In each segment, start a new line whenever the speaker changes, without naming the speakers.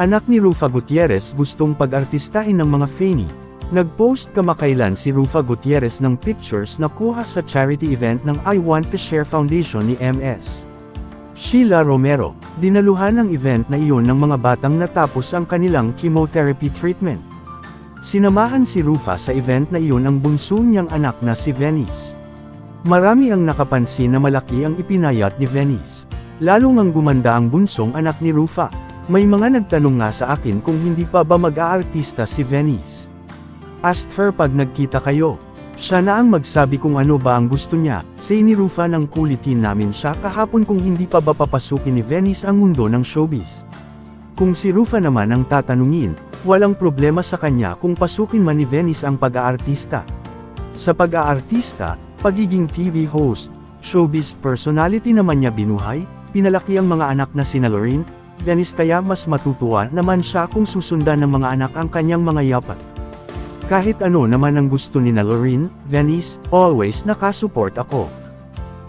Anak ni Rufa Gutierrez gustong pag-artistahin ng mga Fanny. Nag-post kamakailan si Rufa Gutierrez ng pictures na kuha sa charity event ng I Want to Share Foundation ni MS. Sheila Romero, dinaluhan ng event na iyon ng mga batang natapos ang kanilang chemotherapy treatment. Sinamahan si Rufa sa event na iyon ang bunso niyang anak na si Venice. Marami ang nakapansin na malaki ang ipinayat ni Venice. Lalo ngang gumanda ang bunsong anak ni Rufa. May mga nagtanong nga sa akin kung hindi pa ba mag-aartista si Venice. Asked her pag nagkita kayo. Siya na ang magsabi kung ano ba ang gusto niya, say ni Rufa nang kulitin namin siya kahapon kung hindi pa ba papasukin ni Venice ang mundo ng showbiz. Kung si Rufa naman ang tatanungin, walang problema sa kanya kung pasukin man ni Venice ang pag-aartista. Sa pag-aartista, pagiging TV host, showbiz personality naman niya binuhay, pinalaki ang mga anak na sina Lorraine, Venice kaya mas matutuwa naman siya kung susundan ng mga anak ang kanyang mga yapat. Kahit ano naman ang gusto ni na Lorraine, Venice, always nakasupport ako.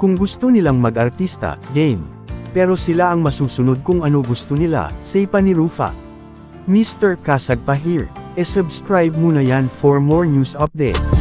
Kung gusto nilang mag-artista, game. Pero sila ang masusunod kung ano gusto nila, say pa ni Rufa. Mr. Kasag here. E subscribe muna yan for more news updates.